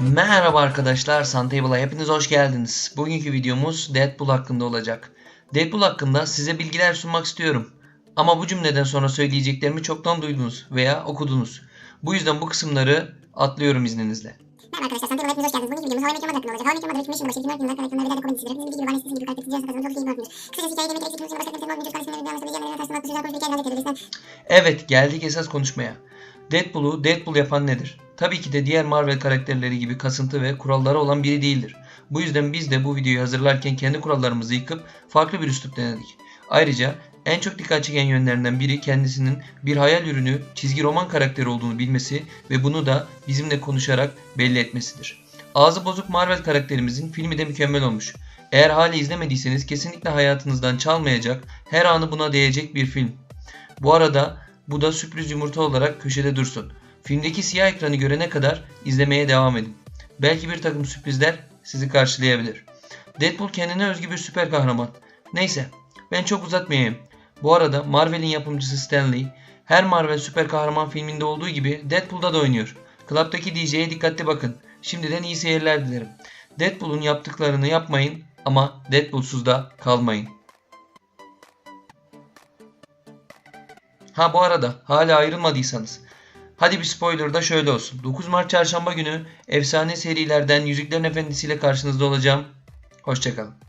Merhaba arkadaşlar, Suntable'a hepiniz hoş geldiniz. Bugünkü videomuz Deadpool hakkında olacak. Deadpool hakkında size bilgiler sunmak istiyorum. Ama bu cümleden sonra söyleyeceklerimi çoktan duydunuz veya okudunuz. Bu yüzden bu kısımları atlıyorum izninizle. Merhaba arkadaşlar, Santiago'ya hepiniz hoş geldiniz. Bugünkü videomuz How I Met Your Mother hakkında olacak. How I Met Your Mother 2005 yılı başı 2004 yılında karakterler ve komedi dizileri. Bizim bilgi gibi var, sizin gibi karakter sizin kazanıyor. Çok iyi bakmıyor. Kısacası hikaye demek gerekirse başka kimsenin olmayacak. Kardeşlerin bir anlaşıldığı yerlerine taşımak bu güzel konuşmayı kendine getirebilirsin. Evet, geldik esas konuşmaya. Deadpool'u Deadpool yapan nedir? Tabii ki de diğer Marvel karakterleri gibi kasıntı ve kuralları olan biri değildir. Bu yüzden biz de bu videoyu hazırlarken kendi kurallarımızı yıkıp farklı bir üslup denedik. Ayrıca en çok dikkat çeken yönlerinden biri kendisinin bir hayal ürünü, çizgi roman karakteri olduğunu bilmesi ve bunu da bizimle konuşarak belli etmesidir. Ağzı bozuk Marvel karakterimizin filmi de mükemmel olmuş. Eğer hala izlemediyseniz kesinlikle hayatınızdan çalmayacak, her anı buna değecek bir film. Bu arada bu da sürpriz yumurta olarak köşede dursun. Filmdeki siyah ekranı görene kadar izlemeye devam edin. Belki bir takım sürprizler sizi karşılayabilir. Deadpool kendine özgü bir süper kahraman. Neyse ben çok uzatmayayım. Bu arada Marvel'in yapımcısı Stan Lee her Marvel süper kahraman filminde olduğu gibi Deadpool'da da oynuyor. Club'daki DJ'ye dikkatli bakın. Şimdiden iyi seyirler dilerim. Deadpool'un yaptıklarını yapmayın ama Deadpool'suz da kalmayın. Ha bu arada hala ayrılmadıysanız. Hadi bir spoiler da şöyle olsun. 9 Mart çarşamba günü efsane serilerden Yüzüklerin Efendisi ile karşınızda olacağım. Hoşçakalın.